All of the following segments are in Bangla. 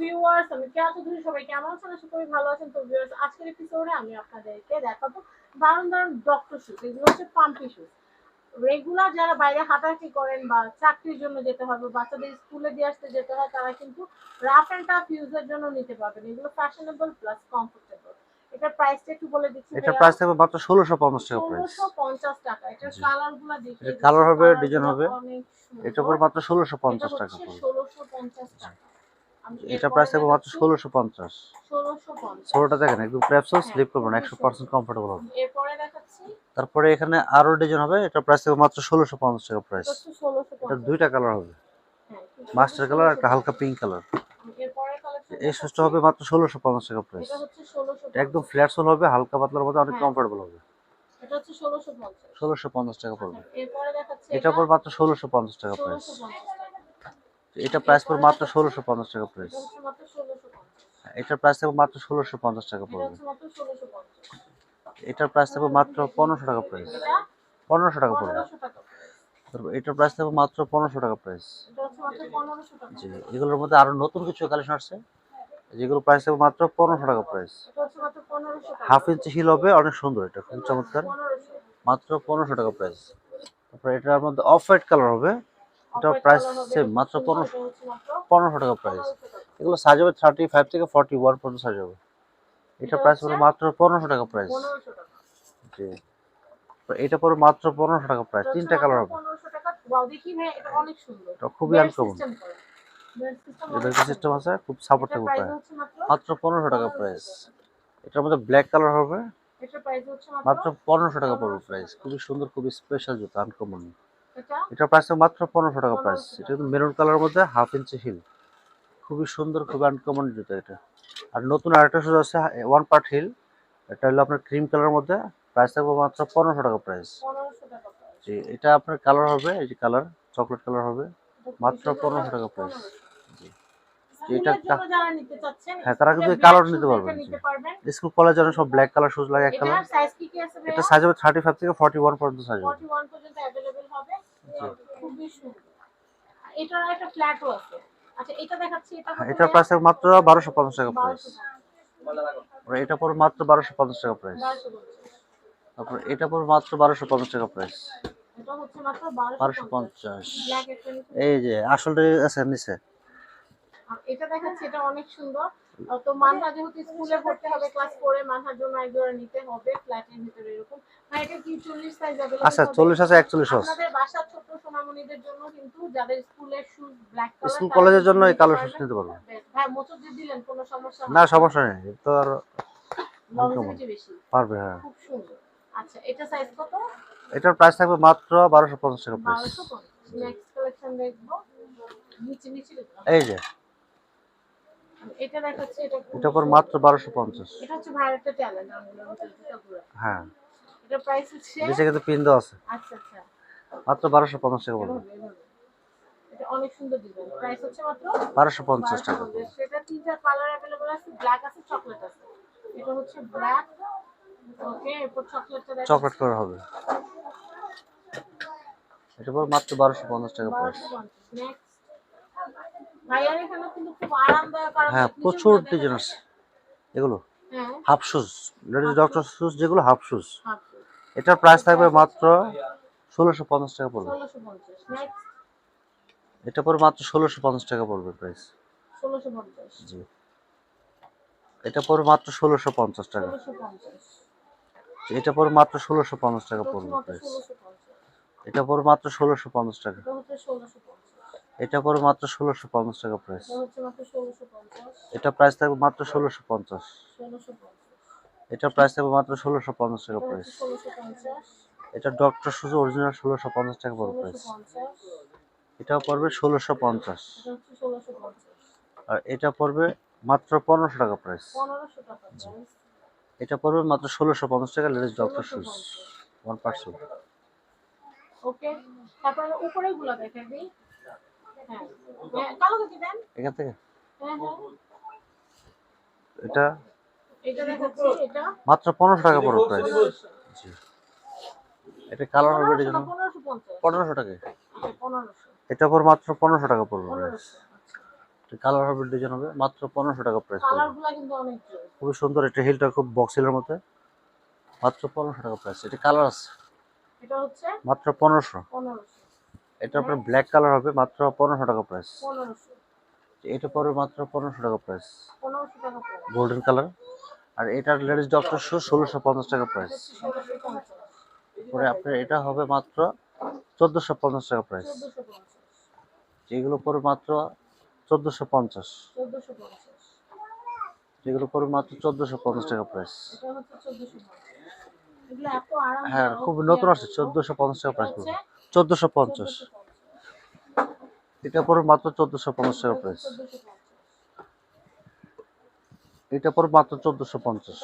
ভিউয়ার্স আমি কেয়া চৌধুরী সবাই কেমন আছেন? আশা করি ভালো আছেন। তো ভিউয়ার্স আজকের এপিসোডে আমি আপনাদেরকে দেখাবো দারুণ দারুণ ডক্টর শুজ এগুলো হচ্ছে পাম্পি শুজ রেগুলার যারা বাইরে হাঁটাহাঁটি করেন বা চাকরির জন্য যেতে হয় বা বাচ্চাদের স্কুলে দিয়ে আসতে যেতে হয় তারা কিন্তু রাফ অ্যান্ড টাফ ইউজের জন্য নিতে পারবেন। এগুলো ফ্যাশনেবল প্লাস কমফোর্টেবল এটার প্রাইসটা একটু বলে দিচ্ছি এটা প্রাইস থাকবে মাত্র ষোলোশো পঞ্চাশ টাকা প্রাইস ষোলোশো পঞ্চাশ টাকা। এটার জি। কালারগুলো দেখি এটা colour হবে, design হবে। এটা পরে মাত্র ষোলোশো পঞ্চাশ টাকা পড়বে ষোলোশো পঞ্চাশ টাকা। আমি এটা প্রাইস থাকবে মাত্র ষোলোশো পঞ্চাশ। ষোলোটা দেখেন একদম হ্যাঁ, স্লিপ করবেন একশো পার্সেন্ট কমফোর্টেবল হবে। তারপরে এখানে আরও ডিজাইন হবে এটা প্রাইস থাকবে মাত্র ষোলোশো পঞ্চাশ টাকা প্রাইস এটা দুইটা কালার হবে হ্যাঁ, মাস্টার কালার একটা হালকা পিঙ্ক কালার এই সুসটা হবে মাত্র ষোলোশো পঞ্চাশ টাকা প্রাইস এটা হচ্ছে ষোলোশো একদম ফ্ল্যাট সোল হবে হালকা পাতলার মধ্যে অনেক হ্যাঁ। কমফোর্টেবল হবে। এটা হচ্ছে ষোলোশো পঞ্চাশ। টাকা পড়বে। দেখাচ্ছি এটা। পর মাত্র ষোলোশো পঞ্চাশ টাকা প্রাইস এটা প্রাইস পর মাত্র ষোলোশো পঞ্চাশ টাকা প্রাইস এটার প্রাইস থাকবে মাত্র ষোলোশো পঞ্চাশ টাকা পড়বে। এটার প্রাইস থাকবে মাত্র পনেরোশো টাকা প্রাইস পনেরোশো টাকা পড়বে। এটার প্রাইস থাকবে মাত্র পনেরোশো টাকা প্রাইস মাত্র পনেরোশো টাকা জি এগুলোর মধ্যে আরও নতুন কিছু কালেকশন আসছে। যেগুলো প্রাইস থাকবে মাত্র পনেরোশো টাকা প্রাইস মাত্র পনেরোশো টাকা হাফ ইঞ্চি হিল হবে অনেক সুন্দর এটা খুব চমৎকার। মাত্র পনেরোশো টাকা প্রাইস তারপর এটার মধ্যে অফ হোয়াইট কালার হবে। এটার প্রাইস সেম মাত্র পনেরোশো পনেরোশো টাকা প্রাইস এগুলো সাইজ হবে থার্টি ফাইভ থেকে ফর্টি ওয়ান পর্যন্ত সাইজ হবে এটা প্রাইস পড়বে মাত্র পনেরোশো টাকা প্রাইস জি। এটা পরে মাত্র পনেরোশো টাকা প্রাইস তিনটা কালার হবে। খুবই আনকমন সিস্টেম আছে খুব সাপোর্ট থাকবে প্রায় মাত্র পনেরোশো টাকা প্রাইস এটার মধ্যে ব্ল্যাক কালার হবে। মাত্র পনেরোশো টাকা পড়বে প্রাইস খুবই সুন্দর খুবই স্পেশাল জুতো আনকমন এটা? প্রাইস মাত্র পনেরোশো টাকা প্রাইস এটা কিন্তু মেরুন কালারের মধ্যে হাফ ইঞ্চি হিল খুবই সুন্দর খুবই আনকমন জুতো এটা। আর নতুন আরেকটা শুজ আছে ওয়ান পার্ট হিল এটা হলো আপনার ক্রিম কালারের মধ্যে। প্রাইস থাকবে মাত্র পনেরোশো টাকা প্রাইস। জি এটা আপনার কালার হবে এই যে কালার চকলেট কালার হবে। মাত্র পনেরোশো টাকা প্রাইস জি। এটা হ্যাঁ, তারা কিন্তু black নিতে পারবেন। স্কুল কলেজের জন্য সব ব্ল্যাক কালার শুজ লাগে এক কালার এটার কি কি আছে এটা? সাইজ হবে থার্টি ফাইভ থেকে ফর্টি ওয়ান পর্যন্ত সাইজ হবে। 41 পর্যন্ত available হবে। খুবই সুন্দর। এটার একটা ফ্ল্যাটও আছে। আচ্ছা, এটা দেখাচ্ছি, এটা হ্যাঁ, ভাইয়া? প্রাইস মাত্র বারোশো পঞ্চাশ টাকা প্রাইস এটা পড়বে মাত্র বারোশো পঞ্চাশ টাকা প্রাইস 1250 তারপর এটা পড়বে মাত্র বারোশো পঞ্চাশ টাকা প্রাইস এটা বারোশো পঞ্চাশ। এই যে আসলটা আছে নিচে। এটা দেখাচ্ছি এটা অনেক সুন্দর। তো মানহা যেহেতু স্কুলে ভর্তি হবে ক্লাস মানহার জন্য এক জোড়া নিতে হবে ফ্ল্যাটের ভিতরে এরকম। এটা কি চল্লিশ সাইজ আচ্ছা চল্লিশ আছে একচল্লিশ আছে আপনাদের বাসার ছোট সোনামণিদের জন্য কিন্তু যাদের স্কুলের শুজ ব্ল্যাক কালার স্কুল কলেজের জন্য এই কালার শুজ নিতে পারবে ভাই মোচর দিয়ে দিলেন কোনো সমস্যা না সমস্যা নেই তো আর লংজিভিটি বেশি। পারবে হ্যাঁ। খুব সুন্দর। আচ্ছা এটা সাইজ কত? এটার প্রাইস থাকবে মাত্র বারোশো পঞ্চাশ টাকা প্রাইস বারোশো নেক্সট কালেকশন দেখব। নিচে নিচে। এই যে এটা দেখাচ্ছি এটা খুব এটা পর সুন্দর। মাত্র বারোশো পঞ্চাশ এটা হচ্ছে ভাইরাল ট্যালেন্ট আমাদের হ্যাঁ এটা প্রাইস হচ্ছে নিচে কিন্তু পিন দেওয়া আছে আচ্ছা আচ্ছা মাত্র বারোশো পঞ্চাশ টাকা পড়বে এভাবে, এভাবে। এটা অনেক সুন্দর ডিজাইন প্রাইস হচ্ছে মাত্র বারোশো পঞ্চাশ টাকা পড়বে 1250 সেটা তিনটা কালার अवेलेबल আছে ব্ল্যাক আছে চকলেট আছে এটা হচ্ছে ব্ল্যাক ওকে এরপর চকলেটটা দেখো চকলেট করে হবে এটা পর মাত্র বারোশো পঞ্চাশ টাকা প্রাইস হ্যাঁ প্রচুর ডিজাইন আছে। এগুলো? হ্যাঁ। Half shoes ladies doctor shoes যেগুলো হাফ শুজ এটার প্রাইস থাকবে মাত্র ষোলোশো পঞ্চাশ টাকা পড়বে। এটা পর মাত্র ষোলোশো পঞ্চাশ টাকা পড়বে প্রাইস জি। এটা পর মাত্র ষোলোশো পঞ্চাশ টাকা। এটা পর মাত্র ষোলোশো পঞ্চাশ টাকা পড়বে প্রাইস এটা পর মাত্র ষোলোশো পঞ্চাশ টাকা। এটা হচ্ছে 1650 এটা পর মাত্র ষোলোশো পঞ্চাশ টাকা প্রাইস এটা হচ্ছে মাত্র 1650 এটা প্রাইস থাকবে মাত্র ষোলোশো পঞ্চাশ। এটা প্রাইস থাকবে মাত্র ষোলোশো পঞ্চাশ টাকা প্রাইস এটা ডক্টর শুজ অরিজিনাল ষোলোশো পঞ্চাশ টাকা পড়বে প্রাইস 1650 এটাও পড়বে ষোলোশো পঞ্চাশ। এটা হচ্ছে 1650 আর এটা পড়বে মাত্র পনেরোশো টাকা প্রাইস 1500 টাকা প্রাইস এটা পড়বে মাত্র ষোলোশো পঞ্চাশ টাকা ladies doctor shoes 1650 one percent okay তারপরে উপরে গুলো দেখেন এখান থেকে। হ্যাঁ হ্যাঁ। এটা? এটা দেখাচ্ছি এটা। মাত্র পনেরোশো টাকা পড়বে প্রাইস জি। এটা কালার হবে জন্য পনেরোশো টাকা। এটা পর মাত্র পনেরোশো টাকা পড়বে প্রাইস কালার হবে ডিজাইন হবে মাত্র পনেরোশো টাকা প্রাইস খুবই সুন্দর এটা হিলটা খুব বক্সিলের মধ্যে মাত্র পনেরোশো টাকা প্রাইস এটা কালার আছে মাত্র পনেরোশো। পনেরোশো। এটা আপনার ব্ল্যাক কালার হবে মাত্র পনেরোশো টাকা প্রাইস এটা পড়বে মাত্র পনেরোশো টাকা প্রাইস গোল্ডেন কালার আর এটার লেডিস ডক্টর শু ষোলোশো পঞ্চাশ টাকা প্রাইস পরে আপনার এটা হবে মাত্র চোদ্দোশো পঞ্চাশ টাকা প্রাইস যেগুলো পড়বে মাত্র চোদ্দোশো পঞ্চাশ। যেগুলো পড়বে মাত্র চোদ্দোশো পঞ্চাশ টাকা প্রাইস হ্যাঁ খুব নতুন আসছে চোদ্দোশো পঞ্চাশ টাকা প্রাইস চোদ্দোশো পঞ্চাশ। এটা পড়বে মাত্র চোদ্দোশো পঞ্চাশ টাকা প্রাইস এটা পড়বে মাত্র চোদ্দোশো পঞ্চাশ।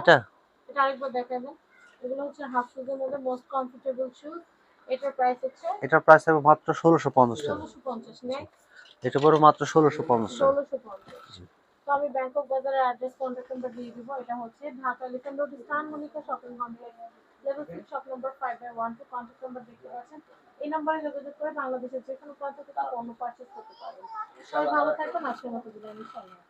এটা? এটার প্রাইস হবে মাত্র ষোলোশো পঞ্চাশ টাকা। এটা পড়বে মাত্র ষোলোশো পঞ্চাশ টাকা। ষোলোশো পঞ্চাশ। তো আমি ব্যাংকক বাজারের অ্যাড্রেস কন্ট্যাক্ট নাম্বার দিয়ে দিব। এটা হচ্ছে ঢাকা লিটন রোড, স্থান Monika shopping complex level six shop number five by one two contact number দেখতে পাচ্ছেন। এই নম্বরে যোগাযোগ করে বাংলাদেশের যে কোনো প্রান্ত থেকে পণ্য পারচেস করতে পারবেন। সবাই ভালো থাকবেন, আজকের মতো হাফেজ।